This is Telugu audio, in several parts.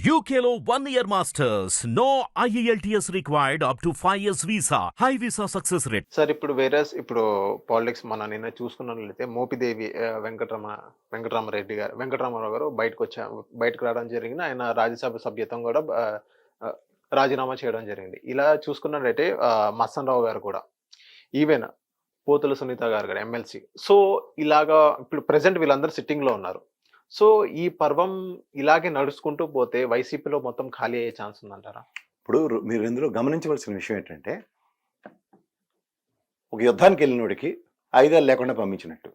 యూకేలో one year masters no IELTS required up to five years visa high visa success rate sir ఇప్పుడు వేరే ఇప్పుడు పాలిటిక్స్ మన నిన్న చూసుకున్నట్లయితే మోపిదేవి వెంకటరమ వెంకటరమణ వెంకటరామరెడ్డి గారు వెంకటరామారావు గారు బయటకు వచ్చా బయటకు రావడం జరిగింది. ఆయన రాజ్యసభ సభ్యత్వం కూడా రాజీనామా చేయడం జరిగింది. ఇలా చూసుకున్నట్లయితే ఆ, రావు గారు కూడా ఈవెన్ పోతుల సునీత గారు గారు ఎమ్మెల్సీ సో ఇలాగా ఇప్పుడు ప్రజెంట్ వీళ్ళందరూ సిట్టింగ్లో ఉన్నారు. సో ఈ పర్వం ఇలాగే నడుచుకుంటూ పోతే వైసీపీలో మొత్తం ఖాళీ అయ్యే ఛాన్స్ ఉందంటారా? ఇప్పుడు మీరు ఇందులో గమనించవలసిన విషయం ఏంటంటే ఒక యుద్ధానికి వెళ్ళినోడికి ఆయుధాలు లేకుండా పంపించినట్టు.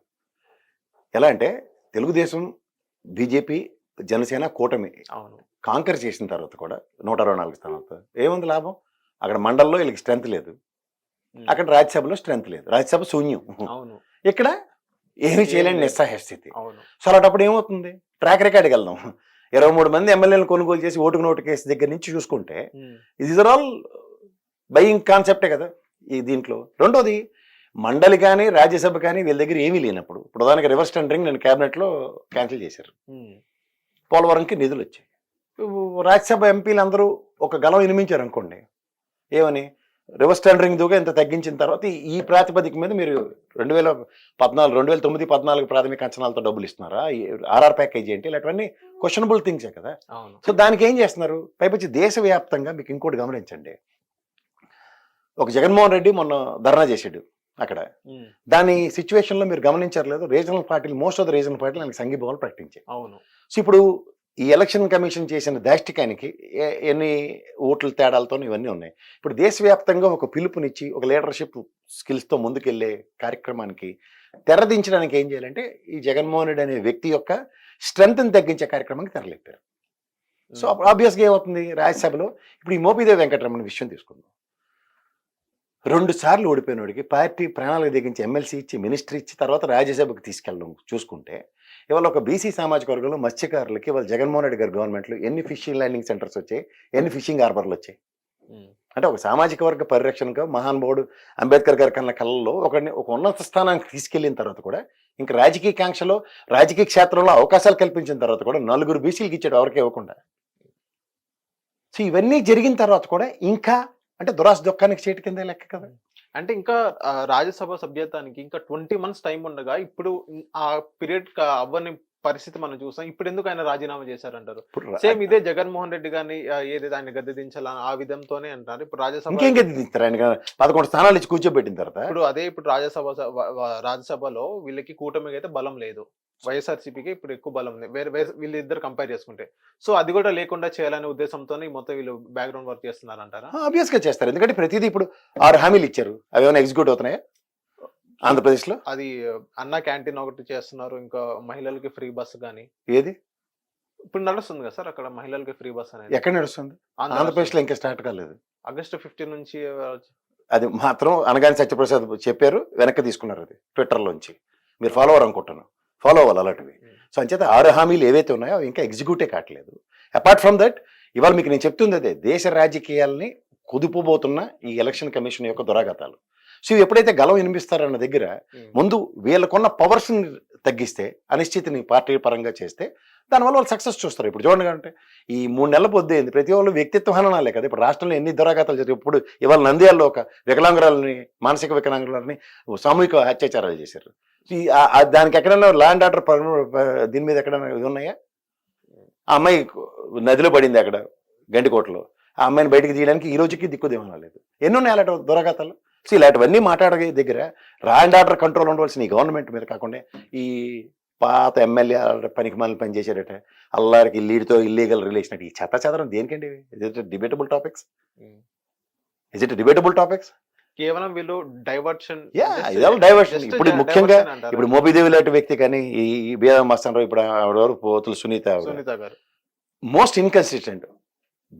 ఎలా అంటే తెలుగుదేశం బీజేపీ జనసేన కూటమి అవును. కాంకర్ చేసిన తర్వాత కూడా నూట అరవై నాలుగు స్థానాలతో ఏముంది లాభం? అక్కడ మండల్లో వీళ్ళకి స్ట్రెంత్ లేదు. అక్కడ రాజ్యసభలో స్ట్రెంత్ లేదు. రాజ్యసభ శూన్యం. అవును. ఇక్కడ ఏమీ చేయలేని. నిస్సహాయ స్థితి సో అలాంటప్పుడు ఏమవుతుంది? ట్రాక్ రికార్డ్కి వెళ్దాం. ఇరవై మూడు మంది ఎమ్మెల్యేలు కొనుగోలు చేసి ఓటుకు నోటు కేసు దగ్గర నుంచి చూసుకుంటే. ఇది ఆల్ బయింగ్ కాన్సెప్టే కదా ఈ దీంట్లో. రెండోది మండలి కానీ రాజ్యసభ కానీ వీళ్ళ దగ్గర ఏమీ లేనప్పుడు. ఉదాహరణకి రివర్స్ టెండరింగ్ నేను క్యాబినెట్లో క్యాన్సిల్ చేశారు. పోలవరంకి నిధులు వచ్చాయి. రాజ్యసభ ఎంపీలు అందరూ ఒక గలం వినిపించారు అనుకోండి ఏమని? రివర్స్ టెండరింగ్ దూగా ఇంత తగ్గించిన తర్వాత ఈ- ప్రాతిపదిక మీద మీరు రెండు వేల పద్నాలుగు రెండు వేల తొమ్మిది పద్నాలుగు ప్రాథమిక అంచనాలతో డబ్బులు ఇస్తున్నారా? ఆర్ఆర్ ప్యాకేజ్ ఏంటి? ఇలాంటివన్నీ క్వశ్చనబుల్ థింగ్సే కదా? సో దానికి ఏం చేస్తున్నారు? పైపచ్చి దేశవ్యాప్తంగా మీకు ఇంకోటి గమనించండి. ఒక జగన్మోహన్ రెడ్డి మొన్న ధర్నా చేసాడు అక్కడ. దాని సిచ్యువేషన్లో మీరు గమనించారు లేదు రీజనల్ పార్టీలు మోస్ట్ ఆఫ్ ద రీజనల్ పార్టీలు ఆయనకి సంఘీభావాలు ప్రకటించాయి. అవును. సో ఇప్పుడు ఈ ఎలక్షన్ కమిషన్ చేసిన దాష్టికానికి ఎన్ని ఓట్ల తేడాలతో ఇవన్నీ ఉన్నాయి. ఇప్పుడు దేశవ్యాప్తంగా ఒక పిలుపునిచ్చి ఒక లీడర్షిప్ స్కిల్స్తో ముందుకెళ్ళే కార్యక్రమానికి తెరదించడానికి ఏం చేయాలంటే ఈ జగన్మోహన్ రెడ్డి అనే వ్యక్తి యొక్క స్ట్రెంగ్త్ని తగ్గించే కార్యక్రమానికి తెరలేపారు. సో ఆబ్వియస్గా ఏమవుతుంది? రాజ్యసభలో ఇప్పుడు ఈ మోపిదేవి వెంకటరమణ విషయం తీసుకుందాం. రెండు సార్లు ఓడిపోయినోడికి పార్టీ ప్రణాళిక దిగించి ఎమ్మెల్సీ ఇచ్చి మినిస్టర్ ఇచ్చి తర్వాత రాజ్యసభకు తీసుకెళ్ళడం చూసుకుంటే ఇవాళ ఒక బీసీ సామాజిక వర్గంలో మత్స్యకారులకి ఇవాళ జగన్మోహన్ రెడ్డి గారి గవర్నమెంట్లో ఎన్ని ఫిషింగ్ ల్యాండింగ్ సెంటర్స్ వచ్చాయి? ఎన్ని ఫిషింగ్ హార్బర్లు వచ్చాయి. అంటే ఒక సామాజిక వర్గ పరిరక్షణగా మహానుభావుడు అంబేద్కర్ గారి కన్నా కళ్ళలో ఒక ఒక ఉన్నత స్థానానికి తీసుకెళ్ళిన తర్వాత కూడా ఇంకా రాజకీయ కాంక్షలో రాజకీయ క్షేత్రంలో అవకాశాలు కల్పించిన తర్వాత కూడా నలుగురు బీసీలకు ఇచ్చాడు ఎవరికి ఇవ్వకుండా. సో ఇవన్నీ జరిగిన తర్వాత కూడా ఇంకా అంటే దురాశ దుఃఖానికి చేతి కింద లెక్క కదా. అంటే ఇంకా ఆ, రాజ్యసభ సభ్యత్వానికి ఇంకా ట్వంటీ మంత్స్ టైం ఉండగా ఇప్పుడు ఆ పీరియడ్ అవ్వని పరిస్థితి మనం చూసాం ఇప్పుడు ఎందుకు ఆయన రాజీనామా చేశారంటారు? సేమ్ ఇదే జగన్మోహన్ రెడ్డి గారిని ఏదైతే ఆయన గద్దె దించాలని ఆ విధంతోనే అంటారు. ఇప్పుడు రాజ్యసభ ఇంకేం ఆయన పదకొండు స్థానాలు ఇచ్చి కూర్చోబెట్టిన తర్వాత? ఇప్పుడు అదే ఇప్పుడు రాజ్యసభ రాజ్యసభలో వీళ్ళకి కూటమికి అయితే బలం లేదు. వైఎస్ఆర్సీపీకి ఇప్పుడు ఎక్కువ బలం ఉంది. వేరే వేరే వీళ్ళిద్దరు కంపేర్ చేసుకుంటే. సో అది కూడా లేకుండా చేయాలనే ఉద్దేశంతోనే ఈ మొత్తం వీళ్ళు బ్యాక్గ్రౌండ్ వర్క్ చేస్తున్నారంటారా? ఆబ్వియస్గా చేస్తారు. ఎందుకంటే ప్రతిదీ ఇప్పుడు ఆరు హామీలు ఇచ్చారు. అవి ఏమైనా ఎగ్జిక్యూట్ అవుతున్నాయా? ఆంధ్రప్రదేశ్లో? అది అన్న క్యాంటీన్ ఒకటి చేస్తున్నారు ఇంకా మహిళలకి ఫ్రీ బస్ కానీ ఏది? ఇప్పుడు నడుస్తుంది కదా సార్ అక్కడ మహిళలకి ఫ్రీ బస్ అనేది. ఎక్కడ నడుస్తుంది? ఆంధ్ర ఆంధ్రప్రదేశ్లో ఇంకా స్టార్ట్ కాలేదు. ఆగస్టు ఫిఫ్టీన్ నుంచి అది మాత్రం అనగాని సత్యప్రసాద్ చెప్పారు వెనక్కి తీసుకున్నారు అది ట్విట్టర్లోంచి. మీరు ఫాలో అవ్వరు అనుకుంటాను ఫాలో అవ్వాలి అలాంటివి సో అంచేత ఆరు హామీలు ఏవైతే ఉన్నాయో అవి ఇంకా ఎగ్జిక్యూటే కావట్లేదు. అపార్ట్ ఫ్రమ్ దట్ ఇవాళ మీకు నేను చెప్తుంది అదే దేశ రాజకీయాల్ని కుదుపుబోతున్న ఈ ఎలక్షన్ కమిషన్ యొక్క దురాగతాలు సో ఎప్పుడైతే గలం వినిపిస్తారన్న దగ్గర ముందు వీళ్ళకున్న పవర్స్ని తగ్గిస్తే అనిశ్చితిని పార్టీ పరంగా చేస్తే దానివల్ల వాళ్ళు సక్సెస్ చూస్తారు. ఇప్పుడు చూడండి అంటే ఈ మూడు నెలల పొద్దుంది ప్రతి వాళ్ళు వ్యక్తిత్వ హననాలే కదా. ఇప్పుడు రాష్ట్రంలో ఎన్ని దురాఘాతాలు జరిగాయి. ఇప్పుడు ఇవాళ నంద్యాలలో ఒక వికలాంగురాలని మానసిక వికలాంగురాలని సామూహిక అత్యాచారాలు చేశారు. దానికి ఎక్కడైనా ల్యాండ్ ఆర్డర్ దీని మీద ఎక్కడైనా ఇది ఉన్నాయా? ఆ అమ్మాయి నదిలో పడింది అక్కడ గండికోటలో. ఆ అమ్మాయిని బయటికి తీయడానికి ఈ రోజుకి దిక్కు దివాణం లేదు. ఎన్ని ఉన్నాయి అలాంటి దురాఘాతాలు? సో ఇలాంటివన్నీ మాట్లాడే దగ్గర రా అండ్ ఆర్డర్ కంట్రోల్ ఉండవలసిన ఈ గవర్నమెంట్ మీద కాకుండా ఈ పాత ఎమ్మెల్యే పనికి మళ్ళీ పనిచేసారట అల్లారికి లీడ్తో ఇల్లీగల్ రిలేషన్ ఈ చెత్త చెదరం దేనికండి it debatable topics is it debatable topics కేవలం వీళ్ళు డైవర్షన్ డైవర్షన్ ఇప్పుడు ముఖ్యంగా ఇప్పుడు మోబీదేవి లాంటి వ్యక్తి కానీ ఈ బీదా మస్తాన్ ఇప్పుడు ఆవిడ పోతులు సునీత. సునీత గారు. మోస్ట్ ఇన్కన్సిస్టెంట్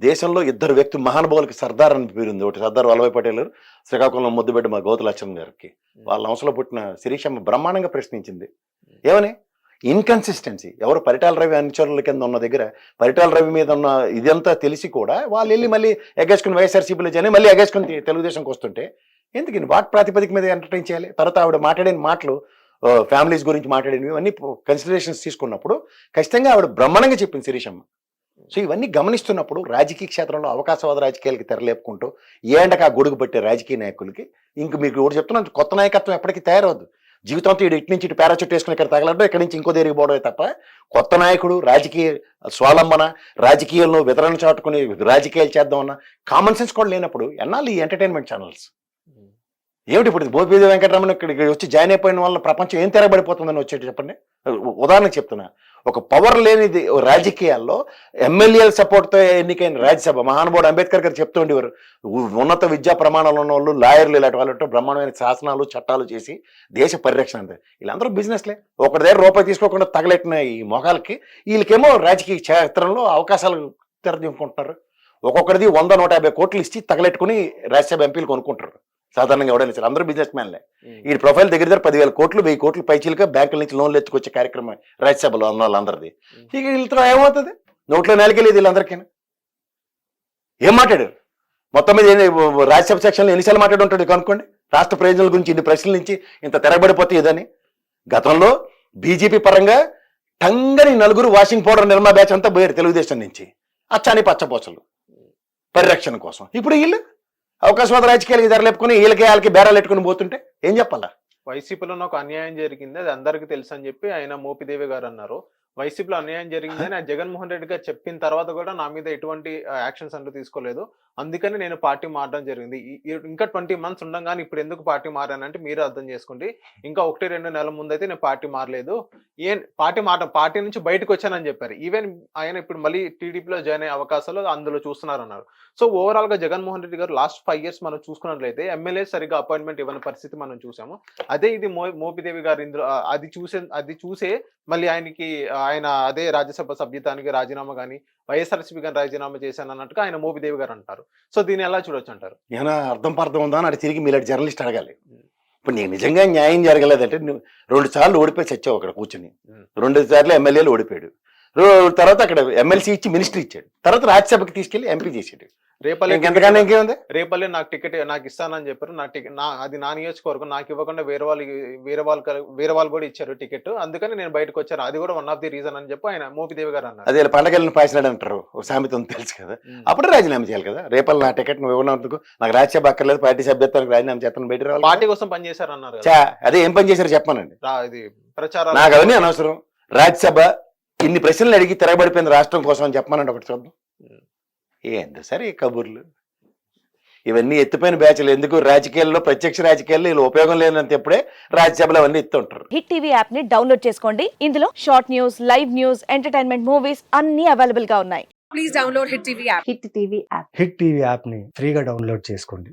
దేశంలో ఇద్దరు వ్యక్తులు మహానుభావులకి సర్దార్ అని పేరుంది ఒకటి సర్దార్ వల్లభాయ్ పటేల్ శ్రీకాకుళం ముద్దుబిడ్డ మా గౌతు లక్ష్మణ్ గారికి. వాళ్ళ అంశంలో పుట్టిన శిరీషమ్మ బ్రహ్మాండంగా ప్రశ్నించింది. ఏమని? ఇన్కన్సిస్టెన్సీ. ఎవరు పరిటాల రవి అనుచరుల కింద ఉన్న దగ్గర పరిటాల రవి మీద ఉన్న ఇదంతా తెలిసి కూడా వాళ్ళు వెళ్ళి మళ్ళీ ఎగేసుకుని వైఎస్ఆర్సీపీలో చేయని మళ్ళీ ఎగేసుకుని తెలుగుదేశంకి వస్తుంటే ఎందుకని వాట్ ప్రాతిపదిక మీద ఎంటర్టైన్ చేయాలి? తర్వాత ఆవిడ మాట్లాడిన మాటలు ఫ్యామిలీస్ గురించి మాట్లాడినవి అన్ని కన్సిడరేషన్స్ తీసుకున్నప్పుడు ఖచ్చితంగా ఆవిడ బ్రహ్మాండంగా చెప్పింది శిరీషమ్మ. సో ఇవన్నీ గమనిస్తున్నప్పుడు రాజకీయ క్షేత్రంలో అవకాశవాద రాజకీయాలకి తెరలేపుకుంటూ ఏండక గొడుగు పట్టే రాజకీయ నాయకులకి ఇంక మీకు ఒకటి చెప్తున్నాను కొత్త నాయకత్వం ఎప్పటికీ తయారవద్దు. జీవితంతో ఇటు ఇటు నుంచి ఇటు పారాచూట్ వేసుకుని ఇక్కడ తగలడం ఇక్కడి నుంచి ఇంకో దగ్గరికి పోవడమే తప్ప కొత్త నాయకుడు రాజకీయ స్వాలంబన రాజకీయాలను వితరణ చాటుకుని రాజకీయాలు చేద్దామన్న కామన్ సెన్స్ కూడా లేనప్పుడు ఎన్నాళ్ళు ఈ ఎంటర్టైన్మెంట్ ఛానల్స్ ఏమిటి ఇప్పుడు బోపిది వెంకటరమణ ఇక్కడికి వచ్చి జాయిన్ అయిపోయిన వల్ల ప్రపంచం ఏం తెరబడిపోతుందని వచ్చేటి చెప్పండి. ఉదాహరణకు చెప్తున్నా. ఒక పవర్ లేనిది ఓ రాజకీయాల్లో ఎమ్మెల్యేల సపోర్ట్తో ఎన్నికైన రాజ్యసభ మహానుభావుడు అంబేద్కర్ గారు చెప్తూ ఉండేవారు. ఉన్నత విద్యా ప్రమాణాలు ఉన్న వాళ్ళు లాయర్లు ఇలాంటి వాళ్ళతో బ్రహ్మాండమైన శాసనాలు చట్టాలు చేసి దేశ పరిరక్షణ అంతే. వీళ్ళందరూ బిజినెస్లే. ఒకటి దగ్గర రూపాయి తీసుకోకుండా తగలెట్టిన ఈ మొగాలకి వీళ్ళకేమో రాజకీయ క్షేత్రంలో అవకాశాలు తెరదింపుకుంటున్నారు. ఒక్కొక్కరిది వంద నూట యాభై కోట్లు ఇచ్చి తగలెట్టుకుని రాజ్యసభ ఎంపీలు కొనుక్కుంటారు సాధారణంగా ఎవడైనా సరే అందరూ బిజినెస్ మ్యాన్లే ఈ ప్రొఫైల్ దగ్గర దగ్గర పదివేల కోట్లు వెయ్యి కోట్లు పైచీలుగా బ్యాంకుల నుంచి లోన్లు ఎత్తుకొచ్చే కార్యక్రమం రాజ్యసభలో ఉన్న వాళ్ళందరిది. ఇక వీళ్ళతో ఏమవుతుంది? నోట్లో నెలకెళ్ళేది వీళ్ళందరికీ. ఏం మాట్లాడారు? మొత్తం మీద రాజ్యసభ సెక్షన్లో ఎన్నిసార్లు మాట్లాడి ఉంటాడు కనుక్కోండి. రాష్ట్ర ప్రయోజనాల గురించి ఇన్ని ప్రశ్నల నుంచి ఇంత తెరబడిపోతే ఇదని గతంలో బీజేపీ పరంగా టంగని నలుగురు వాషింగ్ పౌడర్ నిర్మా బ్యాచ్ అంతా పోయారు తెలుగుదేశం నుంచి. అచ్చాని పచ్చపోసలు పరిరక్షణ కోసం. ఇప్పుడు వీళ్ళు అవకాశవాద రాజకీయాలకి ధరలేపుకుని వీళ్ళకి వాళ్ళకి బేరాలు పెట్టుకుని పోతుంటే ఏం చెప్పాలా? వైసీపీలో ఒక అన్యాయం జరిగింది అది అందరికీ తెలుసు అని చెప్పి ఆయన మోపిదేవి గారు అన్నారు. వైసీపీలో అన్యాయం జరిగిందని ఆ జగన్మోహన్ రెడ్డి గారు చెప్పిన తర్వాత కూడా నా మీద ఎటువంటి యాక్షన్స్ అంటూ తీసుకోలేదు. అందుకని నేను పార్టీ మారడం జరిగింది. ఇంకా ట్వంటీ మంత్స్ ఉండగానే ఇప్పుడు ఎందుకు పార్టీ మారానంటే మీరు అర్థం చేసుకోండి. ఇంకా ఒకటి రెండు నెలల ముందు అయితే నేను పార్టీ మారలేదు. ఏం పార్టీ మాట పార్టీ నుంచి బయటకు వచ్చానని చెప్పారు. ఈవెన్ ఆయన ఇప్పుడు మళ్ళీ టీడీపీలో జాయిన్ అయ్యే అవకాశాలు అందులో చూస్తున్నారన్నారు. సో ఓవరాల్గా జగన్మోహన్ రెడ్డి గారు లాస్ట్ ఫైవ్ ఇయర్స్ మనం చూసుకున్నట్లయితే ఎమ్మెల్యే సరిగా అపాయింట్మెంట్ ఇవ్వని పరిస్థితి మనం చూసాము. అదే ఇది మో మోపిదేవి గారు ఇందులో అది చూసే అది చూసే మళ్ళీ ఆయనకి ఆయన అదే రాజ్యసభ సభ్యతానికి రాజీనామా కానీ వైఎస్ఆర్సీపీ కానీ రాజీనామా చేశాను అన్నట్టుగా ఆయన మోపిదేవి గారు అంటారు. సో దీన్ని ఎలా చూడొచ్చు అంటారు ఏమైనా అర్థం పర్థం ఉందా అని తిరిగి మీలాంటి జర్నలిస్ట్ అడగాలి. ఇప్పుడు నీకు నిజంగా న్యాయం జరగలేదంటే నువ్వు రెండు సార్లు ఓడిపోయి చచ్చావు అక్కడ కూర్చుని. రెండు సార్లు ఎమ్మెల్యేలు ఓడిపోయాడు. తర్వాత అక్కడ ఎమ్మెల్సీ ఇచ్చి మినిస్టర్ ఇచ్చాడు. తర్వాత రాజ్యసభకి తీసుకెళ్ళి ఎంపీ చేసాడు. రేపల్లె ఇంకేముంది? రేపల్లె నాకు టికెట్ నాకు ఇస్తానని చెప్పారు. నా టికెట్ నా అది నా నియోజకవర్గం. నాకు ఇవ్వకుండా వేరే వాళ్ళు వేరే వాళ్ళు వేరే వాళ్ళు కూడా ఇచ్చారు టికెట్ అందుకని నేను బయటకు వచ్చాను. అది కూడా వన్ ఆఫ్ ది రీజన్ అని చెప్పి ఆయన మోపిదేవి గారు అన్నారు. అదే పండగలను పాసినాడు అంటారు. సామెత ఉంది తెలుసు కదా. అప్పుడు రాజీనామా చేయాలి కదా. రేపల్ నా టికెట్ నువ్వు ఇవ్వనందుకు నాకు రాజ్యసభ అక్కర్లేదు. పార్టీ సభ్యత్వానికి రాజీనామా చేస్తాను. బయట రావాలి పార్టీ కోసం పనిచేశారు అన్నారు అదే ఏం పని చేశారు చెప్పానండి రా- ఇది ప్రచారాలు నాకు అవన్నీ అనవసరం. రాజ్యసభ ఇన్ని ప్రశ్నలు అడిగి తిరగబడిపోయింది రాష్ట్రం కోసం అని చెప్పమనండి ఒకటి చూద్దాం. ఏంది సరే ఈ కబుర్లు? ఇవన్నీ ఎత్తిపోయిన బ్యాచ్లు ఎందుకు? రాజకీయాల్లో ప్రత్యక్ష రాజకీయాల్లో వీళ్ళు ఉపయోగం లేనంత ఎప్పుడే రాజ్యసభలో అవన్నీ ఎత్తుంటారు హిట్ టీవీ యాప్ని డౌన్లోడ్ చేసుకోండి. ఇందులో short news live news entertainment movies అన్ని అవైలబుల్గా ఉన్నాయి. Please download Hit TV app. Hit TV app hit TV యాప్ని ఫ్రీగా డౌన్లోడ్ చేసుకోండి.